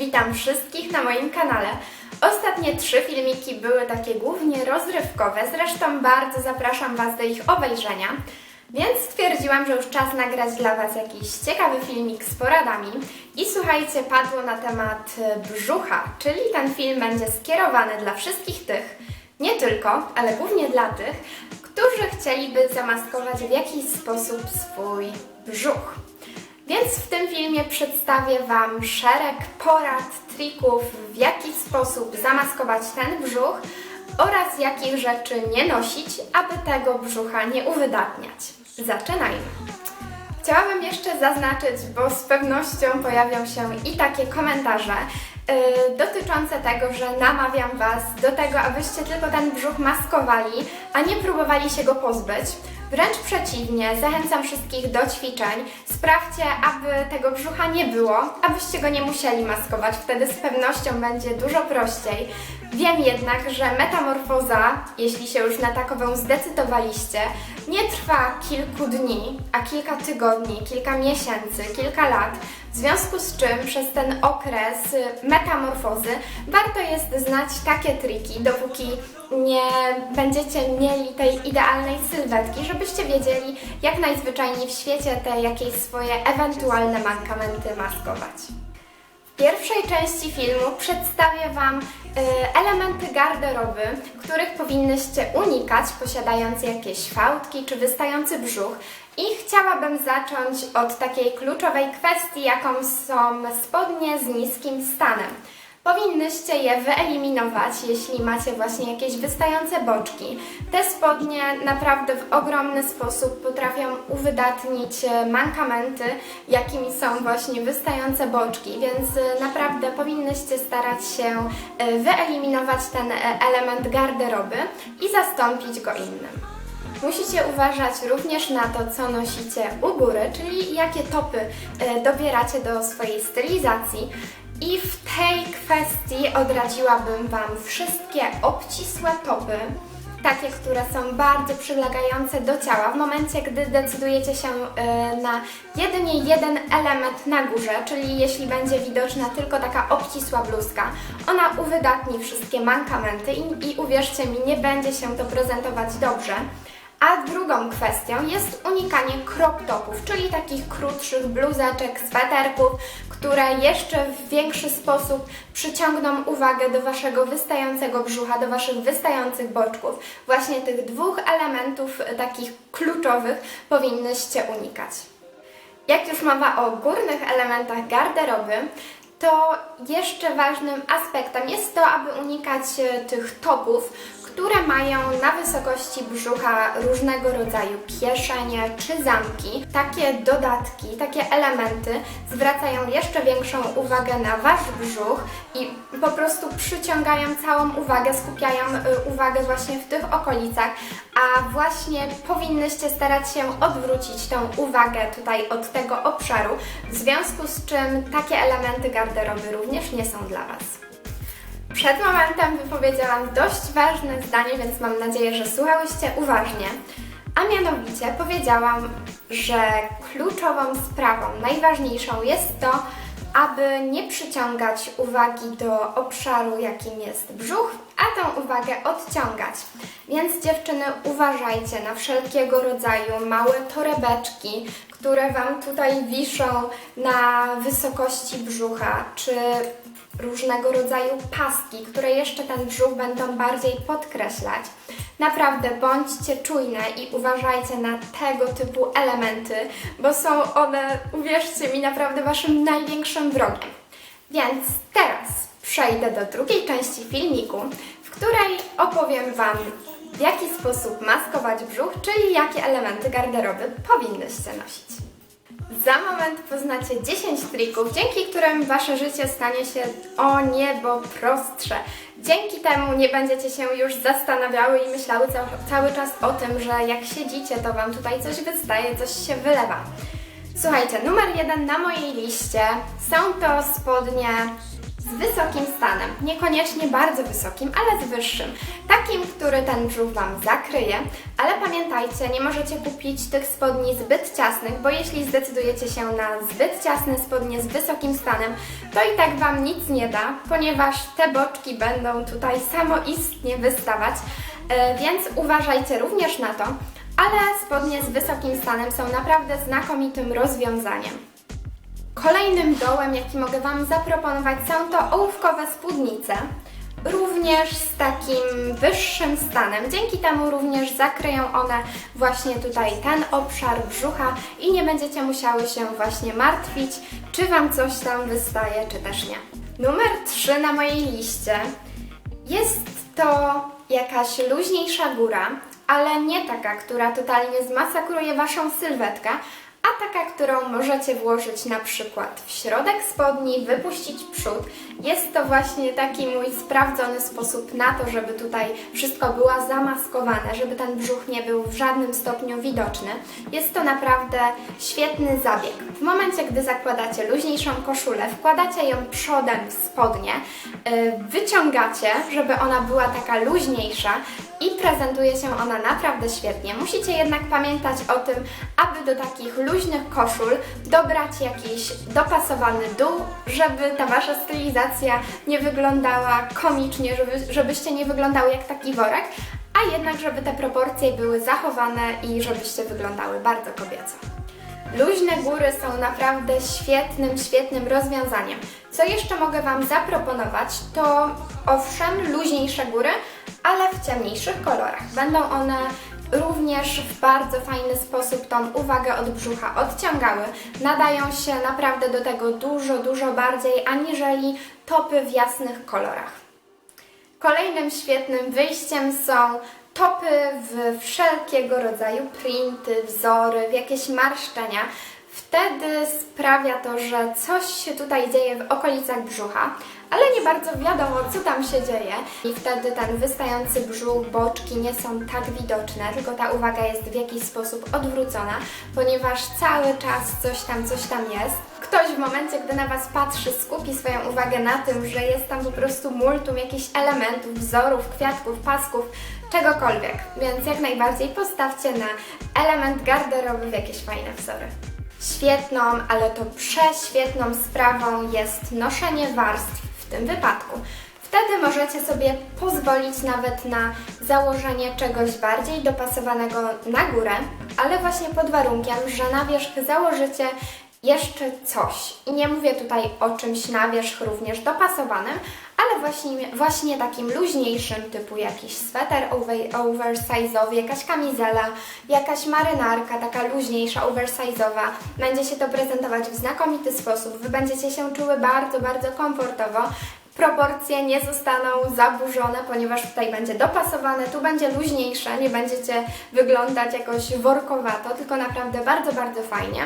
witam wszystkich na moim kanale. Ostatnie trzy filmiki były takie głównie rozrywkowe, zresztą bardzo zapraszam Was do ich obejrzenia. Więc stwierdziłam, że już czas nagrać dla Was jakiś ciekawy filmik z poradami. I słuchajcie, padło na temat brzucha, czyli ten film będzie skierowany dla wszystkich tych, nie tylko, ale głównie dla tych, którzy chcieliby zamaskować w jakiś sposób swój brzuch. Więc w tym filmie przedstawię Wam szereg porad, trików, w jaki sposób zamaskować ten brzuch oraz jakich rzeczy nie nosić, aby tego brzucha nie uwydatniać. Zaczynajmy! Chciałabym jeszcze zaznaczyć, bo z pewnością pojawią się i takie komentarze yy, dotyczące tego, że namawiam Was do tego, abyście tylko ten brzuch maskowali, a nie próbowali się go pozbyć. Wręcz przeciwnie, zachęcam wszystkich do ćwiczeń. Sprawdźcie, aby tego brzucha nie było, abyście go nie musieli maskować. Wtedy z pewnością będzie dużo prościej. Wiem jednak, że metamorfoza, jeśli się już na takową zdecydowaliście, nie trwa kilku dni, a kilka tygodni, kilka miesięcy, kilka lat. W związku z czym przez ten okres metamorfozy warto jest znać takie triki, dopóki nie będziecie mieli tej idealnej sylwetki, żebyście wiedzieli, jak najzwyczajniej w świecie te jakieś swoje ewentualne mankamenty maskować. W pierwszej części filmu przedstawię Wam y, elementy garderoby, których powinnyście unikać, posiadając jakieś fałdki czy wystający brzuch. I chciałabym zacząć od takiej kluczowej kwestii, jaką są spodnie z niskim stanem. Powinnyście je wyeliminować, jeśli macie właśnie jakieś wystające boczki. Te spodnie naprawdę w ogromny sposób potrafią uwydatnić e, mankamenty, jakimi są właśnie wystające boczki, więc e, naprawdę powinnyście starać się e, wyeliminować ten element garderoby i zastąpić go innym. Musicie uważać również na to, co nosicie u góry, czyli jakie topy dobieracie do swojej stylizacji. I w tej kwestii odradziłabym Wam wszystkie obcisłe topy, takie, które są bardzo przylegające do ciała, w momencie, gdy decydujecie się y, na jedynie jeden element na górze, czyli jeśli będzie widoczna tylko taka obcisła bluzka, ona uwydatni wszystkie mankamenty i, i uwierzcie mi, nie będzie się to prezentować dobrze. A drugą kwestią jest unikanie crop topów, czyli takich krótszych bluzeczek, sweterków, które jeszcze w większy sposób przyciągną uwagę do Waszego wystającego brzucha, do Waszych wystających boczków. Właśnie tych dwóch elementów e, takich kluczowych powinnyście unikać. Jak już mowa o górnych elementach garderoby, to jeszcze ważnym aspektem jest to, aby unikać e, tych topów, które mają na wysokości brzucha różnego rodzaju kieszenie czy zamki. Takie dodatki, takie elementy zwracają jeszcze większą uwagę na Wasz brzuch i po prostu przyciągają całą uwagę, skupiają y, uwagę właśnie w tych okolicach, a właśnie powinnyście starać się odwrócić tą uwagę tutaj od tego obszaru, w związku z czym takie elementy garderoby również nie są dla Was. Przed momentem wypowiedziałam dość ważne zdanie, więc mam nadzieję, że słuchałyście uważnie. A mianowicie powiedziałam, że kluczową sprawą, najważniejszą jest to, aby nie przyciągać uwagi do obszaru, jakim jest brzuch, a tą uwagę odciągać. Więc dziewczyny, uważajcie na wszelkiego rodzaju małe torebeczki, które Wam tutaj wiszą na wysokości brzucha, czy różnego rodzaju paski, które jeszcze ten brzuch będą bardziej podkreślać. Naprawdę bądźcie czujne i uważajcie na tego typu elementy, bo są one, uwierzcie mi, naprawdę waszym największym wrogiem. Więc teraz przejdę do drugiej części filmiku, w której opowiem Wam, w jaki sposób maskować brzuch, czyli jakie elementy garderoby powinnyście nosić. Za moment poznacie 10 trików, dzięki którym Wasze życie stanie się o niebo prostsze. Dzięki temu nie będziecie się już zastanawiały i myślały cały, cały czas o tym, że jak siedzicie, to Wam tutaj coś wystaje, coś się wylewa. Słuchajcie, numer jeden na mojej liście są to spodnie z wysokim stanem. Niekoniecznie bardzo wysokim, ale z wyższym. Takim, który ten brzuch Wam zakryje, ale pamiętajcie, nie możecie kupić tych spodni zbyt ciasnych, bo jeśli zdecydujecie się na zbyt ciasne spodnie z wysokim stanem, to i tak Wam nic nie da, ponieważ te boczki będą tutaj samoistnie wystawać, e, więc uważajcie również na to, ale spodnie z wysokim stanem są naprawdę znakomitym rozwiązaniem. Kolejnym dołem, jaki mogę Wam zaproponować, są to ołówkowe spódnice. Również z takim wyższym stanem. Dzięki temu również zakryją one właśnie tutaj ten obszar brzucha i nie będziecie musiały się właśnie martwić, czy Wam coś tam wystaje, czy też nie. Numer 3 na mojej liście jest to jakaś luźniejsza góra, ale nie taka, która totalnie zmasakruje Waszą sylwetkę, a taka, którą możecie włożyć na przykład w środek spodni, wypuścić przód. Jest to właśnie taki mój sprawdzony sposób na to, żeby tutaj wszystko było zamaskowane, żeby ten brzuch nie był w żadnym stopniu widoczny. Jest to naprawdę świetny zabieg. W momencie, gdy zakładacie luźniejszą koszulę, wkładacie ją przodem w spodnie, yy, wyciągacie, żeby ona była taka luźniejsza i prezentuje się ona naprawdę świetnie. Musicie jednak pamiętać o tym, aby do takich luźnych koszul dobrać jakiś dopasowany dół, żeby ta Wasza stylizacja nie wyglądała komicznie, żeby, żebyście nie wyglądały jak taki worek, a jednak żeby te proporcje były zachowane i żebyście wyglądały bardzo kobieco. Luźne góry są naprawdę świetnym, świetnym rozwiązaniem. Co jeszcze mogę Wam zaproponować, to owszem, luźniejsze góry, ale w ciemniejszych kolorach. Będą one również w bardzo fajny sposób tą uwagę od brzucha odciągały. Nadają się naprawdę do tego dużo, dużo bardziej aniżeli topy w jasnych kolorach. Kolejnym świetnym wyjściem są topy w wszelkiego rodzaju printy, wzory, w jakieś marszczenia. Wtedy sprawia to, że coś się tutaj dzieje w okolicach brzucha, ale nie bardzo wiadomo, co tam się dzieje. I wtedy ten wystający brzuch, boczki nie są tak widoczne, tylko ta uwaga jest w jakiś sposób odwrócona, ponieważ cały czas coś tam, coś tam jest. Ktoś w momencie, gdy na Was patrzy, skupi swoją uwagę na tym, że jest tam po prostu multum jakichś elementów, wzorów, kwiatków, pasków, czegokolwiek. Więc jak najbardziej postawcie na element garderoby w jakieś fajne wzory. Świetną, ale to prześwietną sprawą jest noszenie warstw w tym wypadku. Wtedy możecie sobie pozwolić nawet na założenie czegoś bardziej dopasowanego na górę, ale właśnie pod warunkiem, że na wierzch założycie jeszcze coś. I nie mówię tutaj o czymś na wierzch również dopasowanym, właśnie, właśnie takim luźniejszym, typu jakiś sweter over, oversize'owy, jakaś kamizela, jakaś marynarka, taka luźniejsza, oversize'owa. Będzie się to prezentować w znakomity sposób. Wy będziecie się czuły bardzo, bardzo komfortowo proporcje nie zostaną zaburzone, ponieważ tutaj będzie dopasowane, tu będzie luźniejsze, nie będziecie wyglądać jakoś workowato, tylko naprawdę bardzo, bardzo fajnie.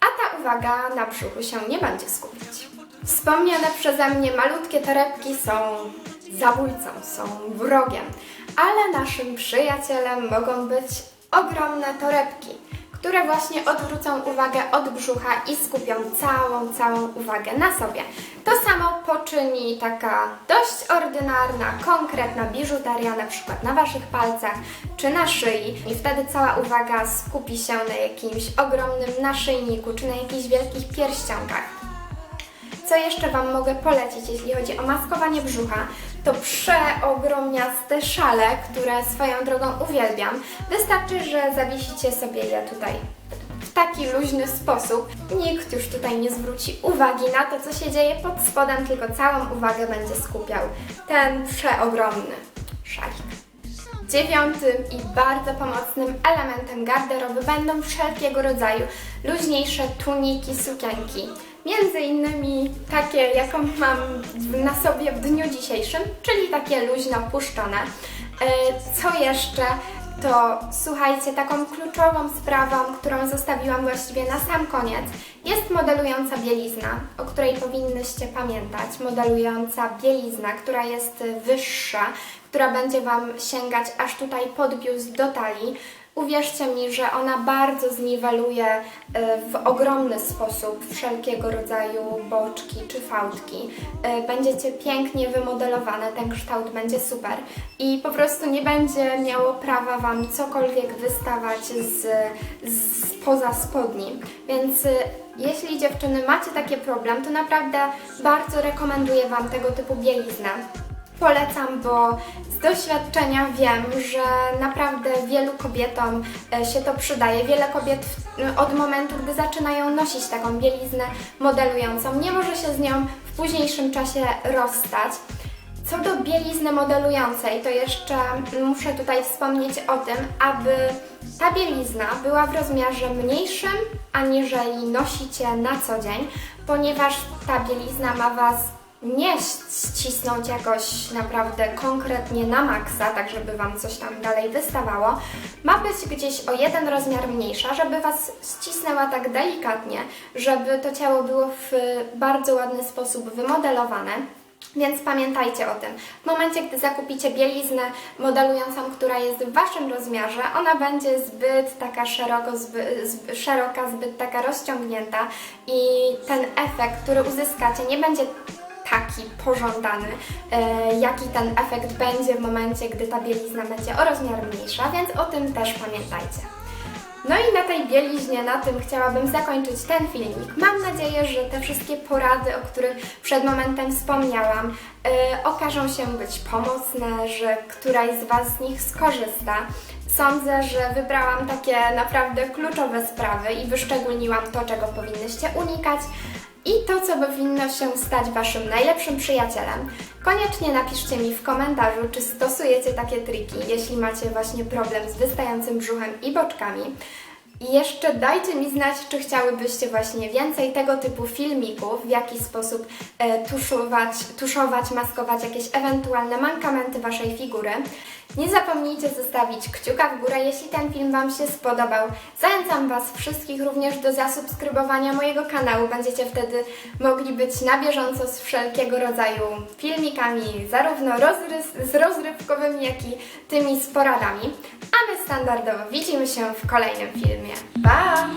A ta uwaga na brzuchu się nie będzie skupiać. Wspomniane przeze mnie malutkie torebki są zabójcą, są wrogiem, ale naszym przyjacielem mogą być ogromne torebki które właśnie odwrócą uwagę od brzucha i skupią całą, całą uwagę na sobie. To samo poczyni taka dość ordynarna, konkretna biżuteria, na przykład na Waszych palcach czy na szyi i wtedy cała uwaga skupi się na jakimś ogromnym naszyjniku czy na jakichś wielkich pierścionkach. Co jeszcze Wam mogę polecić, jeśli chodzi o maskowanie brzucha? To przeogromniaste szale, które swoją drogą uwielbiam. Wystarczy, że zawiesicie sobie je tutaj w taki luźny sposób. Nikt już tutaj nie zwróci uwagi na to, co się dzieje pod spodem, tylko całą uwagę będzie skupiał ten przeogromny szalik. Dziewiątym i bardzo pomocnym elementem garderoby będą wszelkiego rodzaju luźniejsze tuniki, sukienki. Między innymi takie, jaką mam na sobie w dniu dzisiejszym, czyli takie luźno puszczone. E, co jeszcze? to słuchajcie, taką kluczową sprawą, którą zostawiłam właściwie na sam koniec, jest modelująca bielizna, o której powinnyście pamiętać. Modelująca bielizna, która jest wyższa, która będzie Wam sięgać aż tutaj pod biust do talii. Uwierzcie mi, że ona bardzo zniweluje e, w ogromny sposób wszelkiego rodzaju boczki czy fałdki. E, Będziecie pięknie wymodelowane, ten kształt będzie super i po prostu nie będzie miało prawa Wam cokolwiek wystawać z, z poza spodni. Więc e, jeśli dziewczyny macie taki problem, to naprawdę bardzo rekomenduję Wam tego typu bieliznę. Polecam, bo z doświadczenia wiem, że naprawdę wielu kobietom e, się to przydaje. Wiele kobiet od momentu, gdy zaczynają nosić taką bieliznę modelującą, nie może się z nią w późniejszym czasie rozstać. Co do bielizny modelującej, to jeszcze muszę tutaj wspomnieć o tym, aby ta bielizna była w rozmiarze mniejszym, aniżeli nosicie na co dzień, ponieważ ta bielizna ma Was nie ścisnąć jakoś naprawdę konkretnie na maksa, tak żeby Wam coś tam dalej wystawało. Ma być gdzieś o jeden rozmiar mniejsza, żeby Was ścisnęła tak delikatnie, żeby to ciało było w bardzo ładny sposób wymodelowane. Więc pamiętajcie o tym. W momencie, gdy zakupicie bieliznę modelującą, która jest w Waszym rozmiarze, ona będzie zbyt taka szeroko, szeroka, zbyt taka rozciągnięta i ten efekt, który uzyskacie, nie będzie taki pożądany, e, jaki ten efekt będzie w momencie, gdy ta bielizna będzie o rozmiar mniejsza, więc o tym też pamiętajcie. No i na tej bieliźnie, na tym chciałabym zakończyć ten filmik. Mam nadzieję, że te wszystkie porady, o których przed momentem wspomniałam, e, okażą się być pomocne, że któraś z Was z nich skorzysta. Sądzę, że wybrałam takie naprawdę kluczowe sprawy i wyszczególniłam to, czego powinnyście unikać i to, co powinno się stać Waszym najlepszym przyjacielem. Koniecznie napiszcie mi w komentarzu, czy stosujecie takie triki, jeśli macie właśnie problem z wystającym brzuchem i boczkami. I jeszcze dajcie mi znać, czy chciałybyście właśnie więcej tego typu filmików, w jaki sposób e, tuszować, tuszować, maskować jakieś ewentualne mankamenty Waszej figury. Nie zapomnijcie zostawić kciuka w górę, jeśli ten film Wam się spodobał. Zachęcam Was wszystkich również do zasubskrybowania mojego kanału. Będziecie wtedy mogli być na bieżąco z wszelkiego rodzaju filmikami, zarówno rozrys- z rozrywkowymi, jak i tymi z poradami. A my standardowo widzimy się w kolejnym filmie. Pa!